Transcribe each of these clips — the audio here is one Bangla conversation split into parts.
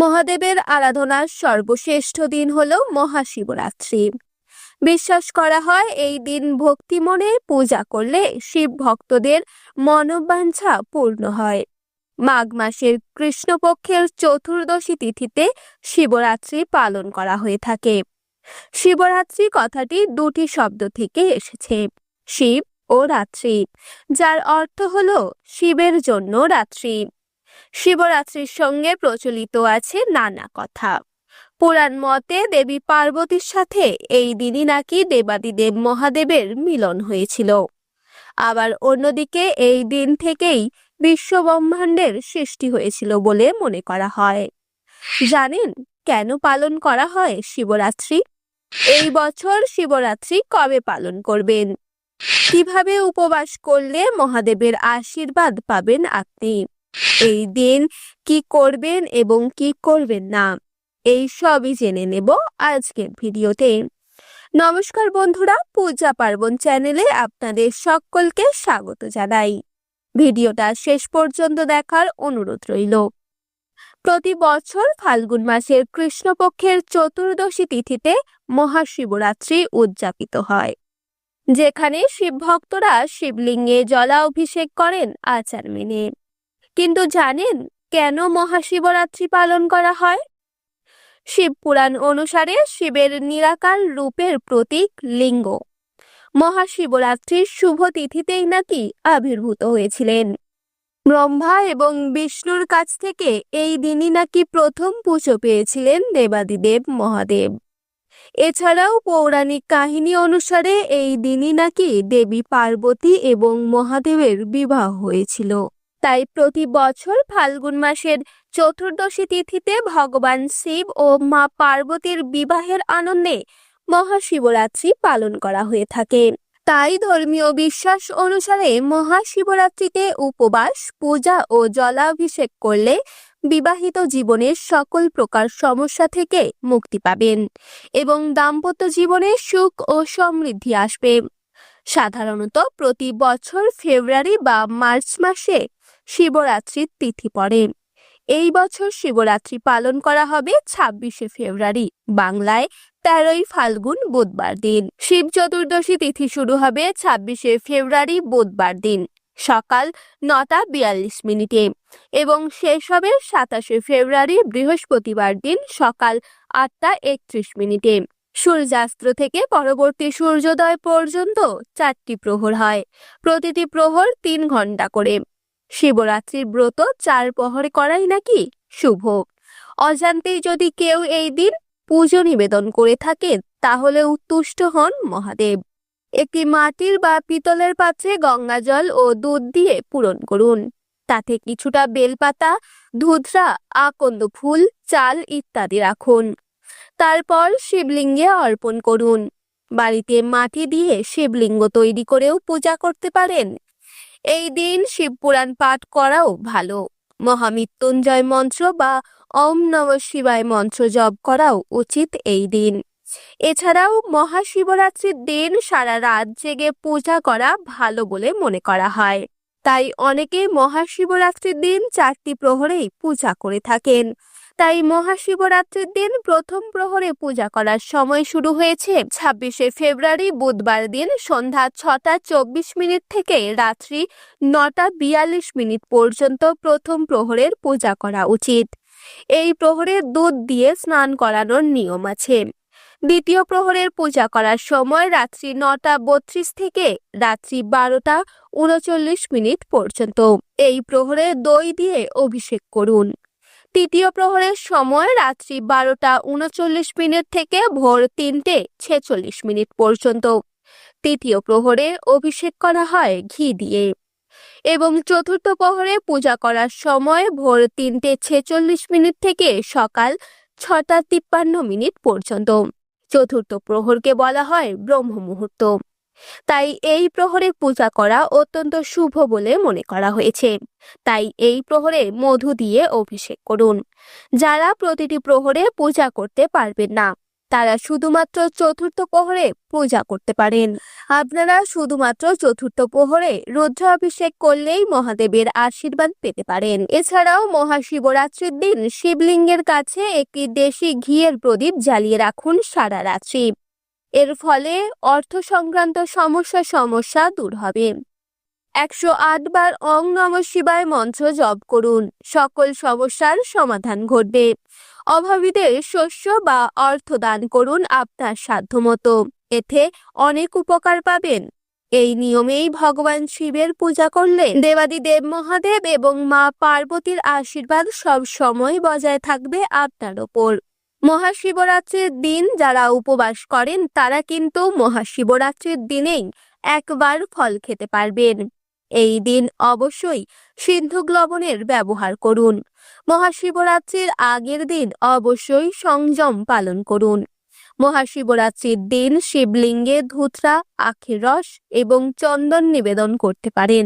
মহাদেবের আরাধনার সর্বশ্রেষ্ঠ দিন হল মহাশিবরাত্রি। বিশ্বাস করা হয় এই দিন ভক্তি মনে পূজা করলে শিব ভক্তদের মনোবাঞ্ছা পূর্ণ হয়। মাঘ মাসের কৃষ্ণপক্ষের চতুর্দশী তিথিতে শিবরাত্রি পালন করা হয়ে থাকে। শিবরাত্রি কথাটি দুটি শব্দ থেকে এসেছে, শিব ও রাত্রি, যার অর্থ হল শিবের জন্য রাত্রি। শিবরাত্রির সঙ্গে প্রচলিত আছে নানা কথা। পুরাণ মতে দেবী পার্বতীর সাথে এই দিনই নাকি দেবাদিদেব মহাদেবের মিলন হয়েছিল। আবার অন্যদিকে এই দিন থেকেই বিশ্ব ব্রহ্মাণ্ডের সৃষ্টি হয়েছিল বলে মনে করা হয়। জানেন কেন পালন করা হয় শিবরাত্রি? এই বছর শিবরাত্রি কবে পালন করবেন? কীভাবে উপবাস করলে মহাদেবের আশীর্বাদ পাবেন আপনি? এই দিন কি করবেন এবং কি করবেন না, এই সবই জেনে নেব আজকের ভিডিওতে। নমস্কার বন্ধুরা, পূজা পার্বণ চ্যানেলে আপনাদের সকলকে স্বাগত জানাই। ভিডিওটা শেষ পর্যন্ত দেখার অনুরোধ রইল। প্রতি বছর ফাল্গুন মাসের কৃষ্ণপক্ষের চতুর্দশী তিথিতে মহাশিবরাত্রি উদযাপিত হয়, যেখানে শিব ভক্তরা শিবলিঙ্গে জলাভিষেক করেন আচার মেনে। কিন্তু জানেন কেন মহাশিবরাত্রি পালন করা হয়? শিব পুরাণ অনুসারে শিবের নিরাকার রূপের প্রতীক লিঙ্গ। মহাশিবরাত্রির শুভ তিথিতেই নাকি আবির্ভূত হয়েছিলেন। ব্রহ্মা এবং বিষ্ণুর কাছ থেকে এই দিনই নাকি প্রথম পুজো পেয়েছিলেন দেবাদিদেব মহাদেব। এছাড়াও পৌরাণিক কাহিনী অনুসারে এই দিনই নাকি দেবী পার্বতী এবং মহাদেবের বিবাহ হয়েছিল। তাই প্রতি বছর ফাল্গুন মাসের চতুর্দশী তিথিতে ভগবান শিব ও মা পার্বতীর বিবাহের আনন্দে মহাশিবরাত্রি পালন করা হয়ে থাকে। তাই ধর্মীয় বিশ্বাস অনুসারে মহাশিবরাত্রিতে উপবাস, পূজা ও জলাভিষেক করলে বিবাহিত জীবনের সকল প্রকার সমস্যা থেকে মুক্তি পাবেন এবং দাম্পত্য জীবনে সুখ ও সমৃদ্ধি আসবে। সাধারণত প্রতি বছর ফেব্রুয়ারি বা মার্চ মাসে শিবরাত্রির তিথি পড়ে। এই বছর শিবরাত্রি পালন করা হবে ছাব্বিশে ফেব্রুয়ারি, বাংলায় তেরোই ফাল্গুন বুধবার দিন। শিব চতুর্দশী তিথি শুরু হবে ছাব্বিশে ফেব্রুয়ারি বুধবার দিন, সকাল নটা বিয়াল্লিশ মিনিটে। এবং শেষ হবে সাতাশে ফেব্রুয়ারি বৃহস্পতিবার দিন, সকাল আটটা একত্রিশ মিনিটে। সূর্যাস্ত থেকে পরবর্তী সূর্যোদয় পর্যন্ত চারটি প্রহর হয়। প্রতিটি প্রহর তিন ঘণ্টা করে। শিবরাত্রির ব্রত চার প্রহরে করাই নাকি শুভ। অজান্তেই যদি কেউ এই দিন পুজো নিবেদন করে থাকেন, তাহলে উত্তুষ্ট হন মহাদেব। একটি মাটির বা পিতলের পাত্রে গঙ্গা জল ও দুধ দিয়ে পূরণ করুন। তাতে কিছুটা বেলপাতা, ধুধরা, আকন্দ ফুল, চাল ইত্যাদি রাখুন। তারপর শিবলিঙ্গে অর্পণ করুন। বাড়িতে মাটি দিয়ে শিবলিঙ্গ তৈরি করেও পূজা করতে পারেন এই দিন শিবপুরাণ পাঠ করাও ভালো। মহামৃত্যুঞ্জয় মন্ত্র বা ওম নম শিবায় মন্ত্র জপ করাও উচিত এই দিন। এছাড়াও মহাশিবরাত্রির দিন সারা রাত জেগে পূজা করা ভালো বলে মনে করা হয়। তাই অনেকে মহাশিবরাত্রির দিন চারটি প্রহরেই পূজা করে থাকেন। তাই মহাশিবরাত্রির দিন প্রথম প্রহরে পূজা করার সময় শুরু হয়েছে। ছাব্বিশে ফেব্রুয়ারি বুধবার দিন সন্ধ্যা ছটা চব্বিশ মিনিট থেকে রাত্রি নটা বিয়াল্লিশ মিনিট পর্যন্ত প্রথম প্রহরের পূজা করা উচিত। এই প্রহরে দুধ দিয়ে স্নান করানোর নিয়ম আছে। দ্বিতীয় প্রহরের পূজা করার সময় রাত্রি নটা বত্রিশ থেকে রাত্রি বারোটা উনচল্লিশ মিনিট পর্যন্ত। এই প্রহরে দই দিয়ে অভিষেক করুন। তৃতীয় প্রহরের সময় রাত্রি বারোটা উনচল্লিশ মিনিট থেকে ভোর তিনটে ছেচল্লিশ মিনিট পর্যন্ত। তৃতীয় প্রহরে অভিষেক করা হয় ঘি দিয়ে। এবং চতুর্থ প্রহরে পূজা করার সময় ভোর তিনটে ছেচল্লিশ মিনিট থেকে সকাল ছটা তিপ্পান্ন মিনিট পর্যন্ত। চতুর্থ প্রহরকে বলা হয় ব্রহ্ম মুহূর্ত তাই এই প্রহরে পূজা করা অত্যন্ত শুভ বলে মনে করা হয়েছে। তাই এই প্রহরে মধু দিয়ে অভিষেক করুন। যারা প্রতিটি প্রহরে পূজা করতে পারবেন না, তারা শুধুমাত্র চতুর্থ প্রহরে পূজা করতে পারেন। আপনারা শুধুমাত্র চতুর্থ প্রহরে রুদ্রাভিষেক করলেই মহাদেবের আশীর্বাদ পেতে পারেন। এছাড়াও মহাশিবরাত্রির দিন শিবলিঙ্গের কাছে একটি দেশি ঘিয়ের প্রদীপ জ্বালিয়ে রাখুন সারা রাত্রি। এর ফলে অর্থ সংক্রান্ত সমস্যা সমস্যা দূর হবে। একশো আট বার অং নম শিবায় মন্ত্র জপ করুন, সকল সমস্যার সমাধান ঘটবে। অভাবীদের শস্য বা অর্থ দান করুন আপনার সাধ্যমতো, এতে অনেক উপকার পাবেন। এই নিয়মেই ভগবান শিবের পূজা করলে দেবাদিদেব মহাদেব এবং মা পার্বতীর আশীর্বাদ সব সময় বজায় থাকবে আপনার ওপর। মহাশিবরাত্রির দিন যারা উপবাস করেন, তারা কিন্তু মহাশিবরাত্রির দিনেই একবার ফল খেতে পারবেন। এই দিন অবশ্যই সিন্ধুক লবণের ব্যবহার করুন। মহাশিবরাত্রির আগের দিন অবশ্যই সংযম পালন করুন। মহাশিবরাত্রির দিন শিবলিঙ্গে ধুতরা, আখের রস এবং চন্দন নিবেদন করতে পারেন।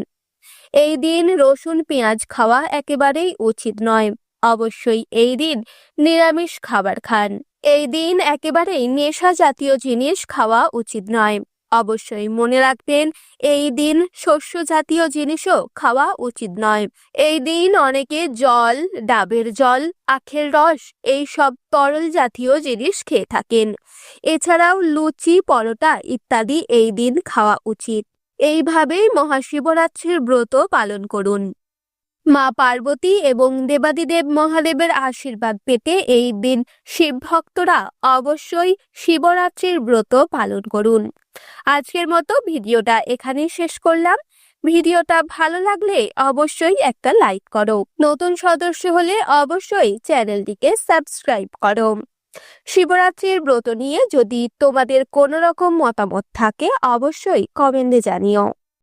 এই দিন রসুন, পেঁয়াজ খাওয়া একেবারেই উচিত নয়। অবশ্যই এই দিন নিরামিষ খাবার খান। এই দিন একেবারেই নেশা জাতীয় জিনিস খাওয়া উচিত নয়। অবশ্যই মনে রাখবেন, এই দিন শস্য জাতীয় জিনিসও খাওয়া উচিত নয়। এই দিন অনেকে জল, ডাবের জল, আখের রস এই সব তরল জাতীয় জিনিস খেয়ে থাকেন। এছাড়াও লুচি, পরোটা ইত্যাদি এই দিন খাওয়া উচিত। এইভাবেই মহাশিবরাত্রির ব্রত পালন করুন। মা পার্বতী এবং দেবাদিদেব মহাদেবের আশীর্বাদ পেতে এই দিন শিব ভক্তরা অবশ্যই শিবরাত্রির ব্রত পালন করুন। আজকের মতো ভিডিওটা এখানেই শেষ করলাম। ভিডিওটা ভালো লাগলে অবশ্যই একটা লাইক করো। নতুন সদস্য হলে অবশ্যই চ্যানেলটিকে সাবস্ক্রাইব করো। শিবরাত্রির ব্রত নিয়ে যদি তোমাদের কোনো রকম মতামত থাকে, অবশ্যই কমেন্টে জানিও।